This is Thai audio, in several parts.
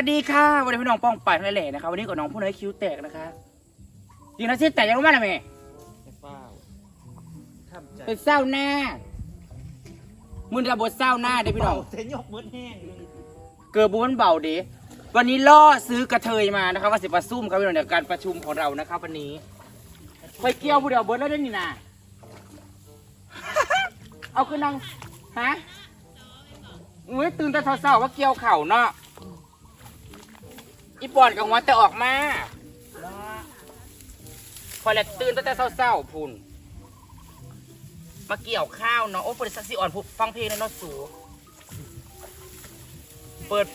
วัสดีค่ะ วันนี้พี่น้องป้องป่ายทั้งแหล่นะคะวันนี้กับน้องผู้น้อยคิ้วแตกนะคะจริงนะที่แตกยังรู้มั้ยนะแม่เฝ้าทำใจเป็นเศร้าหน้ามึนระบทเศร้าหน้าเด้อพี่น้องเทยกมืดแห้งเลยเกิดบุ้นเบาเด้วันนี้ล่อซื้อกระเทยมานะครับว่าสิประซุ่มครับพี่น้องเดี๋ยวการประชุมของเรานะครับวันนี้คอยเกี่ยวผู้เดียวเบิร์ดแล้วได้อนี่นะ เอาคือนางฮะอุ้ยตื่นแต่เช้าๆว่าเกี่ยวเข่าเนาะ อีปอนกับหัวแต่ออกมาคอยแหละตื่นตั้งแต่เช้าๆพุ่นมาเกี่ยวข้าวเนาะโอ้บริษัทซีอ่อนพูฟังเพลงแล้วเนาะสูเปิด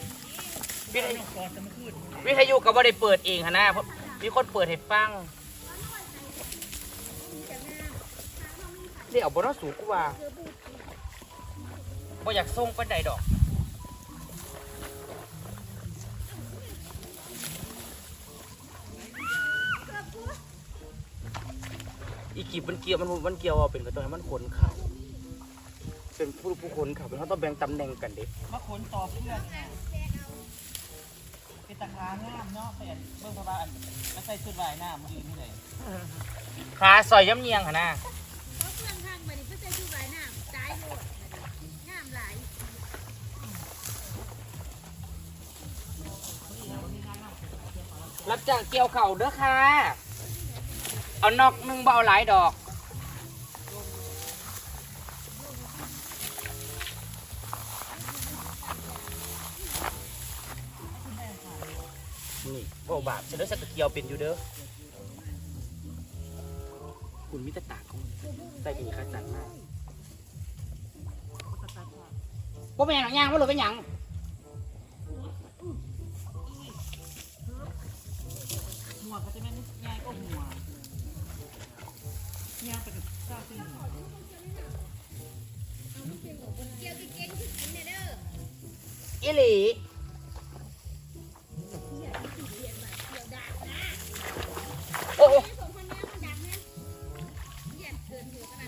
วิทยุวิทยุก็บ่ได้เปิดเองฮะนะเพราะมีคนเปิดให้ฟังเดี๋ยวบนนาะสูกูว่าบ่อยากส่งปันใดดอก อีกีบมันเกี่ยวมันมันเกี่ยวเอาเป็นกระตัวให้มันขนเข่าเป็นผู้ผู้ขนเข่าเป็นเขาต้องแบ่งตำแหน่งกันเด็มาขนต่อเพื่อนเนี่ยเป็นตะขางามเนาะใส่อันเบิ่งพระบาทแล้วใส่ชุดว่ายน้ำยืนนี่เลยขาซอยย้ำเนียงค่ะนะเพราะเพื่อนทางบัดนี้ก็จะอยู่หลายน้ำตายหมดน้ำหลายรับจ้างเกี่ยวเข่าเด้อค่ะ เอานอกหนึงบ่เอาหลายดอก นี่บ่บาปจะได้สักเกี่ยวเป็นอยู่เด้อคุณมิตรตากคุณใส่เป็นข้าจันมากว่าเป็นหยังย่างว่าหรือเป็นหยัง ออิหลีเกี่ยวดาบนะโอ้โหอองคนนี้มันดับนะเกี่ยเกี่ย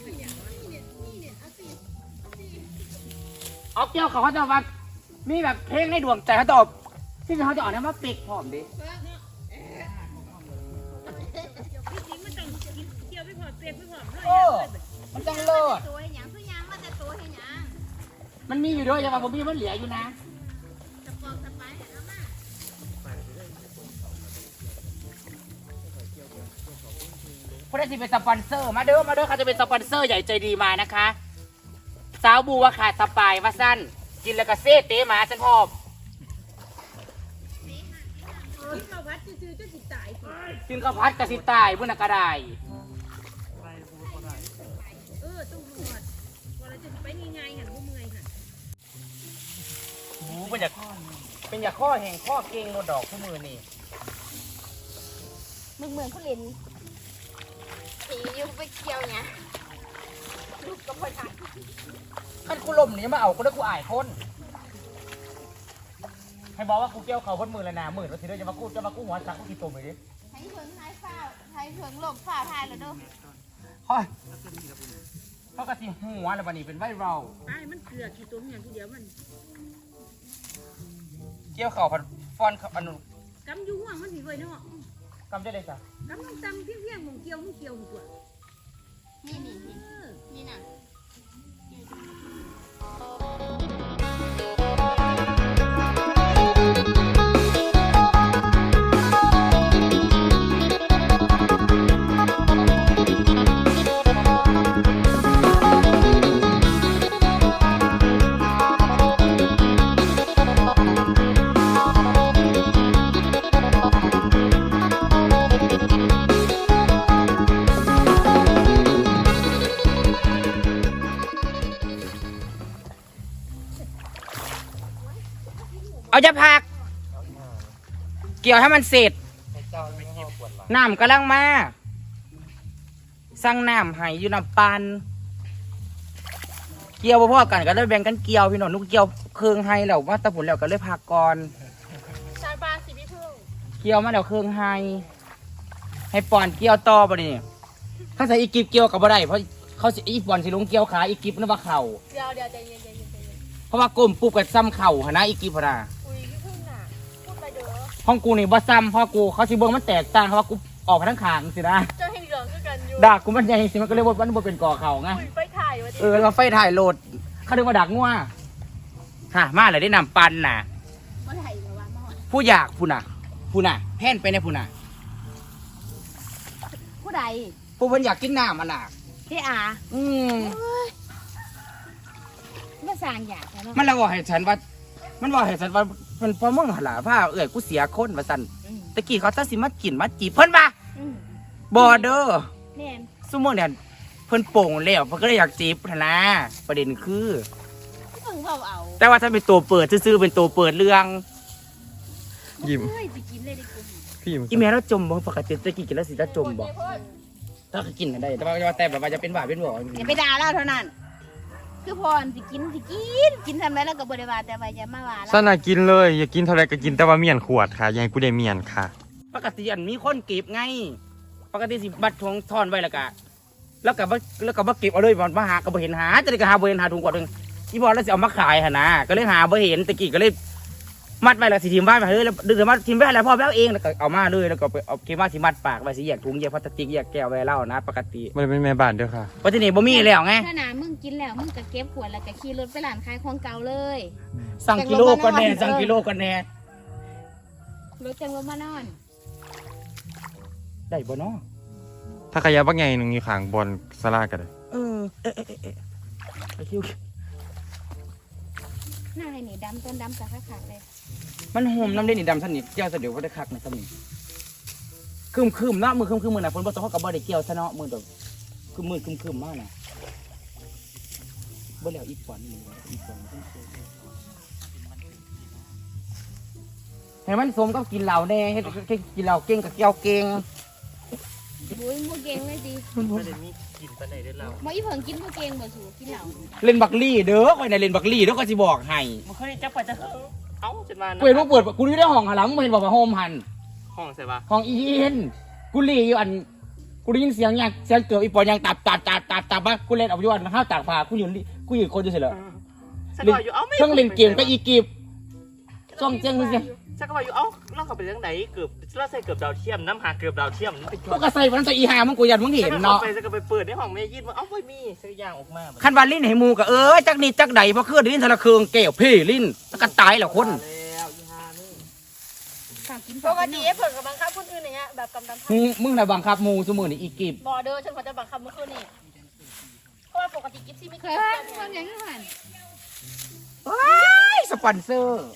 นี่เนี่ยเอาสิออกเกี่ยวเขาเขาจะว่ามีแบบเพลงในดวงใจเขาตอบที่เขาจะออกแนวมาปิกพร้อมดิเกลี่มันต้องเกี่ยไปพอเปรียบไปพอโอ้ มันจังเลิศตัวให้หยังคือยางว่าแต่ตัวให้หยังมันมีอยู่ด้วยยังไงผมมีมันเหลืออยู่นะสปองสไปร์เอามาพวกนี้จะเป็นสปอนเซอร์มาเด้อมาเด้อเขาจะเป็นสปอนเซอร์ใหญ่ใจดีมานะคะสาวบูว่าขาดสปายว่าสั้นกินแล้วก็เซ่เตะหมาฉันพอบเออเข้าวัดซื่อๆจะสิตายสิกินข้าวพัดกระสิตายพุ่นนะกระได เป็นอยากเป็นอยากข้อแห่งข้อเก่งโนดอกทุกมือนี่มึงเหมือนผู้เล่นผีอยู่ไปเกี่ยวเนี่ยลูกก็พอทันขั้นกูล่มนี่มาเอากูได้กูอายคนให้บอกว่ากูเกี่ยวเขาพ้นมือแล้วนะมือแล้วทีเดียวจะมากูจะมากูหัวสักกูกี่ตัวไปดิไทยเพิงไทยฝ้าไทยเพิงหลบฝ้าทายแล้วเด้อเฮ้ยเขากระสิหัวแล้วบันนี้เป็นไวเราไอ้มันเกลือกี่ตัวอย่างทีเดียวมัน เกี่ยวเข่าพันฟอนเขาอันนู้นกำอยู่ห่วงมันผีไว้เนาะกำได้เลยจ้ะกำลงตำเพียงเพียงๆมองเกี่ยวมึงเกี่ยวหัวนี่นี่นี่นี่น่ะ เอาจะพัก เกี่ยวให้มันเสร็จให้เจ้าไม่เก็บปวดหลังน้ำกำลังมา สั่งน้ำให้อยู่น้ำปานเกี่ยวพ่อๆกันก็เลยแบ่งกันเกี่ยวพี่น้องนุกเกี่ยวเครื่องให้แล้วว่าแตะผลแล้วก็เลยพักก่อนชายบ้านสิพี่พึ่งเกี่ยวมาแล้วเครื่องให้ให้ปอนเกี่ยวต่อบ่นี่ถ้าใส่อีกิบเกี่ยวกับบ่ได้เพราะเขาสิอีปอนสิลงเกี่ยวขาอีกิบนึกว่าเข่าเดี๋ยวเดี๋ยวใจเย็นใจเย็นใจเย็นเพราะว่าก้มปุ๊บกับซ้ำเข่าหนนะอีกิบพะนา ห้องกูนี่บ่ซ้ำเพราะกูเขาสิเบิ่งมันแตกต่างเพราะว่ากูออกไปทั้งขางสินะเจ้าให้เหลืองคือกันอยู่ดากกูมันใหญ่สิมันก็เลยว่ามันบ่เป็นก่อเขาไงคุยไปถ่ายวันเออเราไฟถ่ายโหลดเขาเรียกว่าดักงัวฮะมาเลยได้นำปันน่ะ มาถ่ายมาว่ามาผู้อยากผู้น่ะ ผู้น่ะแพ่นไปในผู้น่ะผู้ใดผู้เพิ่นอยากกินน้ำมันน่ะ พี่อาอืมมาสร้างอยากแล้วเนาะมันแล้วบอกให้ฉันว่า มันบอกให้ฉันว่ามันพอมึงหนล่ะผ้าเอ้ยกูเสียคนว่าซั่นอืมตะกี้เขาตัดสิมากินมาจีบเพิ่นว่าอืมบอเด้อแน่นซุมื้อเนี่ยเพิ่นโป่งแล้วเพิ่นก็เลยอยากจีบหั้นนะประเด็นคือ เพิ่งเผาเอาแต่ว่าถ้าเป็นตัวเปิดซื่อๆเป็นตัวเปิดเรื่องยิ้ม เฮ้ยไปกินเลยดิกูพี่ยิ้มอีแม่เราจมบ่ปกติตะกี้กินแล้วสิจะจมบ่ถ้าก็กินกันได้แต่ว่าว่าแต่แบบว่าจะเป็นหวาเป็นบ่อย่าไปด่าเราเท่านั้น คือพรสิกินสิกินกินทำไมแล้วก็บริวารแต่ว่าอย่ามาว่าสเรานากินเลยอย่ากินเท่าไรก็กินแต่ว่าเมียนขวดค่ะอยังให้กูได้เมียนค่ะ ปกติอันมีคนเก็บไง ปกติสิบัดทงทอนไว้แล้วก็แล้วก็บ่แล้วก็บ่เก็บเอาเลยมันมาหาก็บ่เห็นหาจะได้ก็หาบ่เห็นหาถุงกว่านึงอีพอแล้วสิเอามาขายหั่นนะก็เลยหาบ่เห็นตะกี้ก็เลย มัดไว้แล้วสิทิมบ้านไปเฮ้ยแล้วดึงมาทิมไว้แล้วพ่อไปเอาเองแล้วก็เอามาเลยแล้วก็ไปเอาเก็บมาสิมัดปากไว้สิแยกถุงแยกพลาสติกแยกแก้วไว้เล่านะ ปกติมันเป็นแม่บ้านเด้อค่ะเพราะที่นี่บ่มีแล้วไงถ้าหนามึงกินแล้วมึงก็เก็บขวดแล้วก็ขี่รถไปร้านขายของเก่าเลย สั่งกิโลก่อนแน่สั่งกิโลก่อนแน่รถจังรถมานอน ได้บ่เนาะถ้าขยะบักไงหนึ่งอยู่ข้างบนสลากันเลยเออเอ๊ะเอ๊ะเอ๊ะเอ๊ะไปคิว หน้าให้นี่ดำต้นดำกับขาดเลยมันโหมน้ำเล่นนี่ดำสนิทเกี่ยวเสดี๋ยวก็ได้คักในสมิงคืมคืมเนาะมือคืมคืมมือน่ะฝนบ่ตกเขากับบ่ได้เกี่ยวซะเนาะมือตัวคือมือคืมคืมมากน่ะบ่แล้วอีกฝันนึงอีกฝันหนึ่งให้มันสมก็กินเหล้าแน่เฮ็ดให้กินเหล้าเก่งกับเกี่ยวเก่ง บุ้ยมูเก่งเลยดิไม่ได้มีกินปานใดเด้อเราหมออีเผิงกินมูเก่งบ่สูกินเหล้าเล่นบักลี่เด้อข่อยน่ะเล่นบักลี่เด้อก็สิบอกให้มันเคยจับไปจะเอ้าจนมากูเห็นว่าเปิดกูอยู่ในห้องหันหลังมึงเห็นบอกว่าโฮมหันห้องใส่ปะห้องอีเย็นกูหลีอยู่อันกูได้ยินเสียงอย่างเสียงเกือบอีปอนยังตับตับตับตับตับมากูเล่นออกอยู่อันข้าวตากผ้ากูอยู่นี่กูอยู่คนเดียวเฉยเลยฉันก็ว่าอยู่เอ้าไม่เครื่องเล่นเกมก็อีกีบจ้องเจ้งมึงสิ ฉันก็ว่าอยู่เอ้าเราเข้าไปเรื่องไหนเกือบเราใส่เกือบดาวเทียมน้ำหาเกือบดาวเทียมนี่เป็นกูก็ใส่มันใส่อีหามึงกูยันมึงเห็นฉัก็เนาะข้ไปฉันก็ไปเปิดในห้องแม่ยินว่าเอ้าไม่มีสักอย่างออกมาคันวาลิ้นให้หมูก็เออจักนิดจักใดเพราะเครื่องลิ้นทะละเครืองแก้วเพ่ลิ้นแล้วก็ตายแล้วคนแล้วอีหานี่ฝากกินปกติเผิ่กับบังคับคนอื่นอย่างเงี้ยแบบกำลังมึงมึงน่ะบังคับหมูสมือนี่อีกีบบอเดอร์ฉันควรจะบังคับเมื่อคืนนี่เพราะว่าปกติกิฟซี่ไม่เคเคยยว่าเความอย่างนี้ผ่านว้ายสปอนเซอร์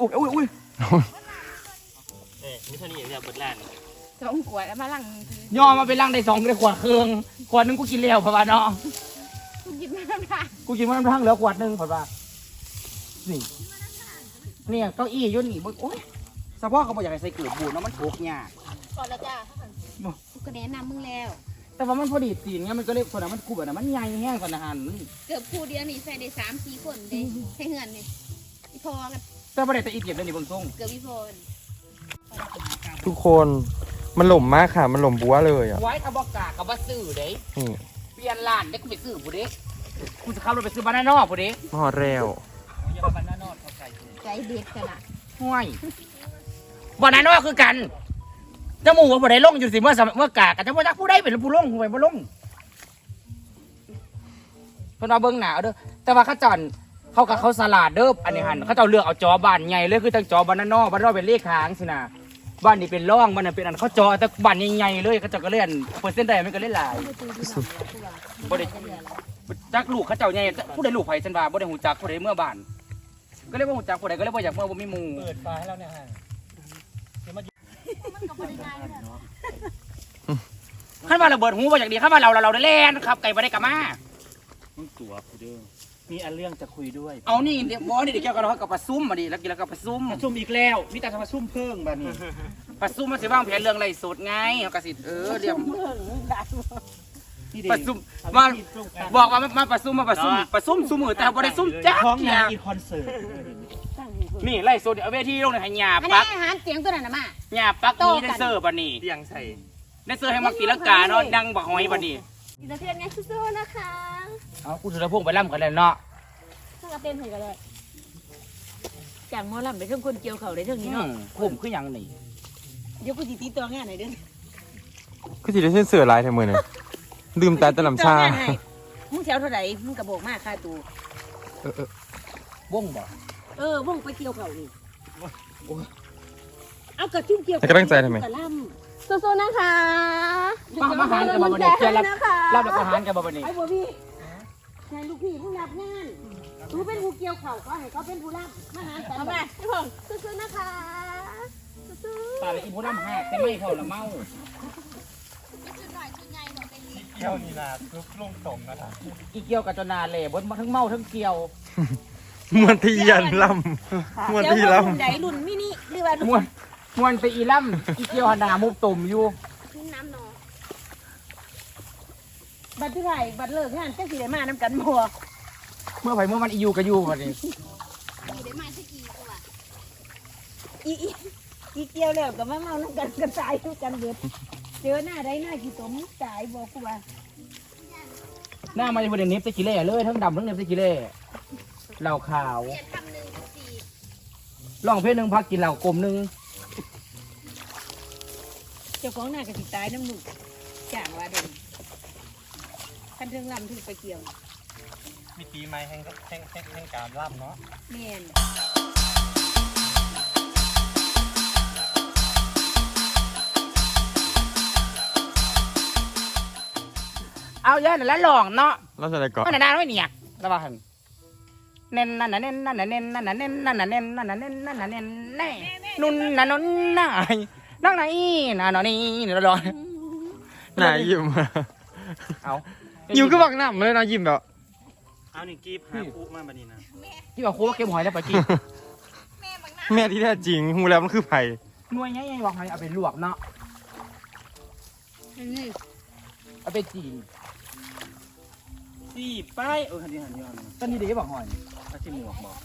อุ้ยอุ้ยอุ้ยเอ้ยมิเท่านี้เนี่ยเปิดร้านสองขวดแล้วมาลังย่อมาเป็นร่างได้สองได้ขวดเครื่องขวดหนึงกูกินแล้วเพราะว่าเนาะกูกินไม่ได้กูกินมันทั้งเหลือขวดหนึ่งผลว่านี่เนี่ยเก้าอี้อยุ่นนี่มึงโอ๊ยสะโพกเขาบอกอยากให้ใส่เกลือบูดเนาะมันถูกยาก ก่อนแล้วจ้ากูก็แนะนำมึงแล้ว แต่ว่ามันพอดีตีนเงี้ยมันก็เลยส่วนนั้นมันกูแบบนั้นมันใหญ่แห้งกว่าอาหาร เกือบคู่เดียวนี่ใส่ได้สามสี่คนเด้ใส่เหือนนี่อีพอกัน แต่ประเด็นแต่อีเก็บเลยนี่เบางทรงเกือบอีพอนทุกคนมันหล่มมากค่ะ มันหล่มบัวเลยอะไว้ถ้าบอกกากับว่าซื้อเด้นี่เปลี่ยนร้านเด้กูไปซื้อผู้เด้กูจะขับรถไปซื้อบานาน่าผู้เด้มาหอดแล้วอย่ามาหน้านอดเข้าใจใจเด็ดขนาดห่วยบานาน่าคือกันจมูกว่าผู้ใดลงอยู่สิเมื่อสมัยเมื่อกากับจะว่าจักผู้ใดเป็นผู้ลงผู้ใดผู้ลงเพิ่นเอาเบิ่งหนาเอาเด้อแต่ว่าเขาจอน เขากับเขาสลัดเด้ออันนี้หันเขาเจ้าเลือกเอาจอบ้านใหญ่เลยคือทั้งจอบานานอบานานอเป็นเลขหางสินะบ้านนี้เป็นร่องบ้านนั้นเป็นอันเขาจอแต่บ้านใหญ่ๆเลยเขาเจ้าก็เล่นเปอร์เซ็นต์ใดมันก็เล่นหลายไม่ตื่นที่นอนกูว่าบ่ได้จักลูกเขาเจ้าใหญ่ผู้ใดลูกไผฉันว่าบ่ได้หูจักผู้ใดเมื่อบ้าน ก็เลยบ่หูจักผู้ใดก็เลยบ่อยากเมื่อบ่มีหมู่เปิดไฟให้เราเนี่ยฮะคันว่าระเบิดหูบ่อยากดีคันว่าเราเราเราได้แล่นครับไก่บ่ได้กลับมามึงตัวกูเด้อ มีอันเรื่องจะคุยด้วยเอานี่เดี๋ยวบ่นี่เดี๋ยวเกี่ยวกับเรากับปลาซุ่มมาดิแล้วกินแล้วก็ปลาซุ่มมาซุ่มอีกแล้ว มีแต่จะมาซุ่มเพิ่งบ้านี้ปลาซุ่มมันสิวางแผนเรื่องไรสุดไงเอาก็สิเออเดี๋ยวนี่ปลาซุ่มมาบอกว่ามามาปลาซุ่มมาปลาซุ่มปลาซุ่มซุ่มมือแต่บ่ได้ซุ่มจักท้องเที่นายงอีคอนเสิร์ตนี่ไล่สุดเอาเวทีลงในให้หญ้าอันปันี้กอาหารเสียงตัวนั้นนะมาหญ้าปักนี่ได้เซอร์บัดนี้เตียงใส่ได้เซอร์ให้มักตีลังกาเนาะดังบักหอยบัดนี้ดินเทียนไงสู้ๆนะคะ เอากูสุรพงษ์ไปล่ำกันแล้วเนาะถ้ากระเต้นถึงกันเลยจ้างหมอลำไปเรื่องคนเกี่ยวเขาได้เรื่องนี้อืเนาะมคุ้มคือหยังนี่เดี๋ยวกูสิติดต่องานหน่อยเด้อคือสิได้เส้นเสือลายแทมือเนี่ยดื่มแต่ตะลำชา ติดต่องนให้มึงสิเช้าเท่าไหร่มึงกระบอกมากค่าตัวเออเออวงบ่เออวงไปเกี่ยวเขานี่เอากระชุ่มเกี่ยวให้กำลังใจทำไม กระล่สู้ๆนะคะ มามาหารกันบ่บัดนี้เพื่อนรับนะคะรับแล้วก็หารกันบ่บัดนี้ำไอ้บัวพี่ แทนลูกพี่ผู้รับงานกูเป็นผู้เกี่ยวเขาก็ให้เขาเป็นผู้รับมาหากันเอาไปมาพี่พงษ์สู้ๆนะคะสู้ตายแล้วอีผู้นำหากแต่ไม่เข้าละเมาๆจุดหน่อยจุดใหญ่หน่อยเป็นนี้เกี่ยวนี่นะทุกลงตรงนะครับอีเกี่ยวกับจนนาเลยบนมาทั้งเมาทั้งเกี่ยวมวนที่ยันลำมวนเดี๋ยวที่ว่าลรุ่นใดรุ่นมินิหรือว่ารุ่นมวนมวนไปอีล่ำอีเกี่ยวหนามุบตุ่มอยู่ ขึ้นน้ำหนอง บัตรที่ไหนบัตรเลิกงานจังสิได้มานํกันบ่เมื่อไผเมื่อมันอีอยู่ก็อยู่บัดนี้อยู่ได้มาสักกี่ตัวอีอีอีเกี่ยวแล้วก็มาเมานํกันกันตายทุกกันเบิดเจอหน้าใดหน้ากี่สมตายบอกกูว่าหน้ามันจะเป็นเน็บตะกี้เล่เลยทั้งดำทั้งเน็บตะกี้เล่เหล่าขาวเปลี่ยนคำหนึ่งเป็นสี่ล่องเพศหนึ่งพักกินเหล่ากลมหนึ่งเจ้าของหน้าก็สิตายน้ำหนุกจ้างว่าเดิน คันเทิงลำถึงไปเกี่ยวมีปีใหม่แห่งแห่งแห่งแห่งการล่ำเนาะแม่นเอาเยอะหน่อยแล้วลองเนาะำเราจะได้เกาะมันนานไม่เนี่ยระวังเน้นนั่นน่ะเน้นนั่นน่ะเน้นนั่นน่ะเน้นนั่นน่ะเน้นนั่นน่ะเน้นนั่นน่ะเน้นแน่นุ่นน่ะนุ่นน่ะนั่งไหนน่ะนอนนี่เดี๋ยวรอหน่ายิ้ม เอายิ้มก็บักหน้ำเลยนะยิ้มแบบเอาหนึ่งกีบหาคู่มาบัดนี้นะที่บอกโค้กเก็บหอยแล้วปะกี้แม่บังหน้าแม่ที่แท้จริงหูแล้วมันคือไผ่หน่วยไงไงบอกหอยเอาไปลวกเนาะเอาไปจีนสี่ป้ายเออหันดีหันดีหันดีตอนนี้เด็กบอกหอยอาชีพหมวกบอก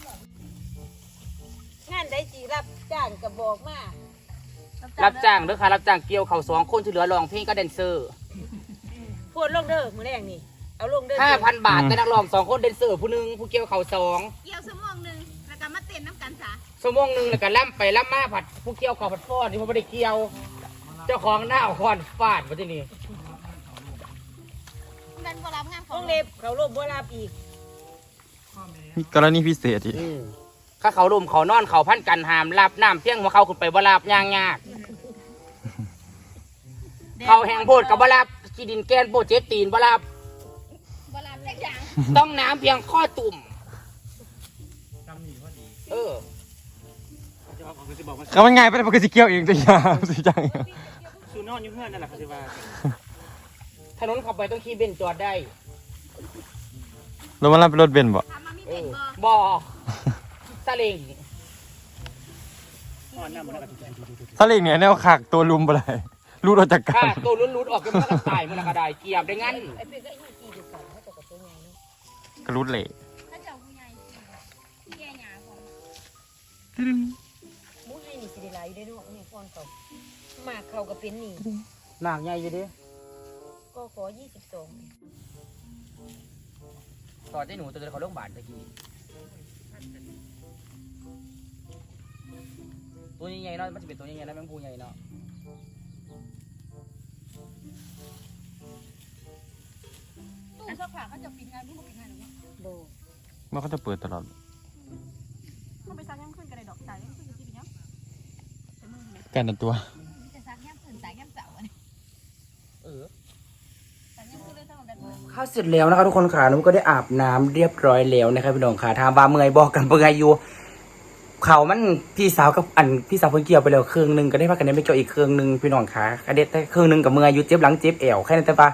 งานได้สิรับจ้างก็บอกมารับจ้างเด้อค่ะรับจ้างเกี่ยวเขาสองคนที่เหลือร้องเพลงก็แดนเซอร์ พูดลงเด้อมื้อแรกนี่ เอาลงเด้อห้าพันบาทแต่นักร้องสองคนแดนเซอร์ผู้หนึงผู้เกี่ยวเขาสองเกี่ยวสมองหนึ่งแล้วก็มาเต้นน้ำกันซะชั่วโมงหนึ่งแล้วก็ล่ำไปล่ำมาผัดผู้เกี่ยวเขาผัดฟอดนี่เขาไม่ได้เกี่ยว เจ้าของหน้าเอาคอนฟาดมาที่นี่ดันบรับงานขขอองงเล็บเขาลบบ่รับอีกมีกรณีพิเศษอีกข้าเขาลุมเขานอนเขาพันกันหามลาบน้ำเพียงหัวเขาขึ้นไปบ่ลาบย่างยาก เขาแหงโพดกับบ่ลาบกีดินแกนโปเจตีนบ่ลาบบรับแต่อย่างต้องน้ำเพียงข้อตุ่มจำหนีพอดีเออจะบอกเขาจะบอกว่าเขามันง่ายไปแต่มันก็สิเกี่ยวเองตัวยาวสิจังซูนอนอยู่เพื่อนนั่นแหละเขาจะว่าถนนเข้าไปต้องขี่เบนซ์จอดได้รถมันรับเป็นรถเบนซ์บ่ทำมามีเอเต้นอบ่บอซาเล้งอ่อนหน้ามันก็ถูกถ้าเล็กเนี่ยแนวขากตัวลุมไปเลย รูดออกจากกัข้านตัวลุ้นๆออกกันมันก็ตายมันก็ได้เกียบได้งั้นไอ้เพิ่นก็อีกี่ดูกันเขาจะกับตัวใหญ่เนาะกระรุดเหละถ้าเจ้าผู้ใหญ่ที่แย่หยาของหมูให้นี่สิได้หลายอยู่ได้เนาะนี่ก่อนเขามากเขาก็เป็นนี่หนักใหญ่อยู่ดิก็ขอ22ตอนที่หนูตัวเดินเขาโรงพยาบาลตะกี้ตัวใหญ่ๆเนาะมันจะเป็นตัวใหญ่ๆนะแมงปูใหญ่เนาะ เขาจะปิดงานพี่บุปิดงานหรือไงบ่มันก็จะเปิดตลอดเขาไปซักย่ำขึ้นกันเลยดอกจ่ายย่ำขึ้นกันที่เป็นยังเป็นมือไหมกันแต่ตัวจะซักย่ำขึ้นซักย่ำเสาร์อันนี้เออซักย่ำขึ้นเลยทั้งหมดเลยข้าวเสร็จแล้วนะครับทุกคนค่ะนุ้ก็ได้อาบน้ำเรียบร้อยแล้วนะครับพี่น้องค่ะทางบาเมื่อยบอกกันเมื่อยอยู่เขามันพี่สาวกับอันพี่สาวเพิ่งเกี่ยวไปแล้วเครื่องหนึงก็ได้พักกันได้ไม่เกี่ยวอีกเครื่องหนึงพี่น้องค่ะกระเด็ดแต่เครื่องหนึงกับเมื่อยอยู่เจ็บหลังเจ็บแอวแค่นั้นแต่ว่า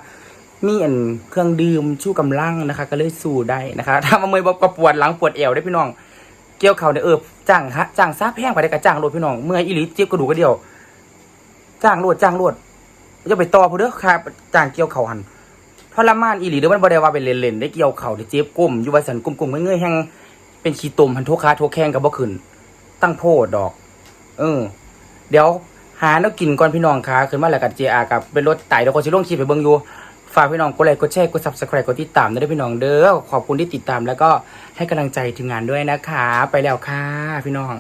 มีอันเครื่องดื่มชูกำลังนะคะ ก็เลยสู้ได้นะคะ ถ้ามาเมื่อยบอกก็ปวดหลังปวดแอวได้พี่น้อง เกี่ยวเข่าเนี่ยเออจ้างฮะจ้างซาแพงไปได้กับจ้างโลดพี่น้องเมื่อยอีหลีเจ็บกระดูกกระเดียว จ้างโลดจ้างโลดจะไปต่อผู้เด้อค่ะจ้างเกี่ยวเข่าหันทรมานอีหลีเด้อมันบ่ได้ว่าเป็นเล่นๆได้เกี่ยวเข่าได้เจ็บก้มอยู่ว่าสันกลมๆเงยๆแฮงเป็นขี้ตุ่มหันโทคาโทแข้งก็บ่ขึ้น ตั้งโพดดอก เออ เดี๋ยวหาแล้วกินก่อนพี่น้องค่ะขึ้นมาแล้วกับ JR กับเป็นรถไต่เดี๋ยวคนสิลงคลิปไปเบิ่งอยู่ ฝากพี่น้องกดไลค์กดแชร์กด subscribe กดติดตามด้วยพี่น้องเด้อขอบคุณที่ติดตามแล้วก็ให้กำลังใจทีมงานด้วยนะคะ ไปแล้วค่ะพี่น้อง